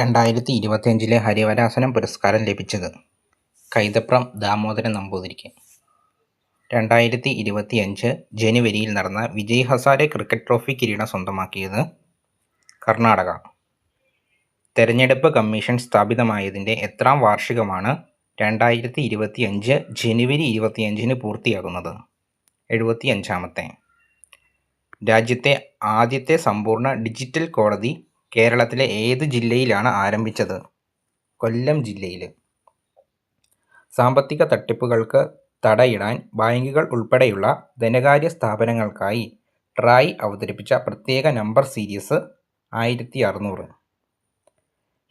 രണ്ടായിരത്തി ഇരുപത്തിയഞ്ചിലെ ഹരിവരാസനം പുരസ്കാരം ലഭിച്ചത് കൈതപ്രം ദാമോദരൻ നമ്പൂതിരിക്ക്. രണ്ടായിരത്തി ഇരുപത്തിയഞ്ച് ജനുവരിയിൽ നടന്ന വിജയ് ഹസാരെ ക്രിക്കറ്റ് ട്രോഫി കിരീടം സ്വന്തമാക്കിയത് കർണാടക. തെരഞ്ഞെടുപ്പ് കമ്മീഷൻ സ്ഥാപിതമായതിന്റെ എത്രാം വാർഷികമാണ് രണ്ടായിരത്തി ഇരുപത്തിയഞ്ച് ജനുവരി ഇരുപത്തിയഞ്ചിന് പൂർത്തിയാകുന്നത്. എഴുപത്തിയഞ്ചാമത്തെ. രാജ്യത്തെ ആദ്യത്തെ സമ്പൂർണ ഡിജിറ്റൽ കോടതി കേരളത്തിലെ ഏത് ജില്ലയിലാണ് ആരംഭിച്ചത്? കൊല്ലം ജില്ലയിൽ സാമ്പത്തിക തട്ടിപ്പുകൾക്ക് തടയിടാൻ ബാങ്കുകൾ ഉൾപ്പെടെയുള്ള ധനകാര്യ സ്ഥാപനങ്ങൾക്കായി ട്രായ് അവതരിപ്പിച്ച പ്രത്യേക നമ്പർ സീരീസ് ആയിരത്തി അറുന്നൂറ്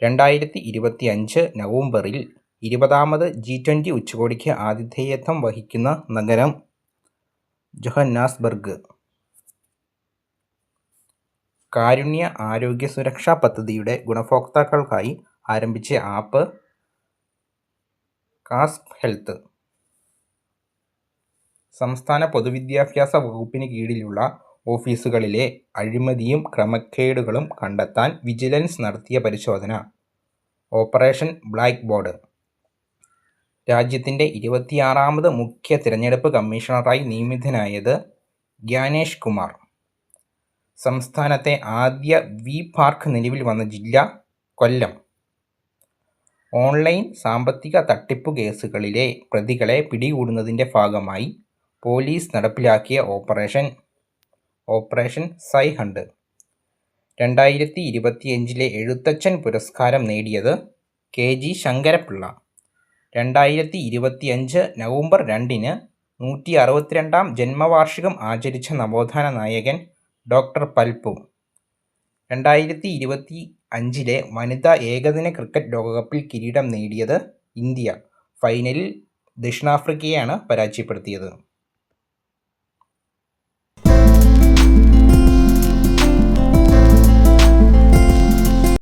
രണ്ടായിരത്തി ഇരുപത്തി അഞ്ച് നവംബറിൽ ഇരുപതാമത് ജി ട്വന്റി ഉച്ചകോടിക്ക് ആതിഥേയത്വം വഹിക്കുന്ന നഗരം ജൊഹന്നാസ്ബർഗ്. കാരുണ്യ ആരോഗ്യ സുരക്ഷാ പദ്ധതിയുടെ ഗുണഭോക്താക്കൾക്കായി ആരംഭിച്ച ആപ്പ് കാസ്പ് ഹെൽത്ത്. സംസ്ഥാന പൊതുവിദ്യാഭ്യാസ വകുപ്പിന് കീഴിലുള്ള ഓഫീസുകളിലെ അഴിമതിയും ക്രമക്കേടുകളും കണ്ടെത്താൻ വിജിലൻസ് നടത്തിയ പരിശോധന. Operation blackboard. രാജ്യത്തിന്റെ ഇരുപത്തിയാറാമത് മുഖ്യ തിരഞ്ഞെടുപ്പ് കമ്മീഷണറായി നിയമിതനായത് ഗ്യാനേഷ് കുമാർ. സംസ്ഥാനത്തെ ആദ്യ വി പാർക്ക് നിലവിൽ വന്ന ജില്ല കൊല്ലം. ഓൺലൈൻ സാമ്പത്തിക തട്ടിപ്പ് കേസുകളിലെ പ്രതികളെ പിടികൂടുന്നതിന്റെ ഭാഗമായി പോലീസ് നടപ്പിലാക്കിയ ഓപ്പറേഷൻ ഓപ്പറേഷൻ സൈ ഹണ്ട് രണ്ടായിരത്തി ഇരുപത്തിയഞ്ചിലെ എഴുത്തച്ഛൻ പുരസ്കാരം നേടിയത് കെ ജി ശങ്കരപ്പിള്ള. രണ്ടായിരത്തി ഇരുപത്തിയഞ്ച് നവംബർ രണ്ടിന് നൂറ്റി അറുപത്തിരണ്ടാം ജന്മവാർഷികം ആചരിച്ച നവോത്ഥാന നായകൻ ഡോക്ടർ പൽപ്പു. രണ്ടായിരത്തി ഇരുപത്തി അഞ്ചിലെ വനിതാ ഏകദിന ക്രിക്കറ്റ് ലോകകപ്പിൽ കിരീടം നേടിയത് ഇന്ത്യ. ഫൈനലിൽ ദക്ഷിണാഫ്രിക്കയെയാണ് പരാജയപ്പെടുത്തിയത്.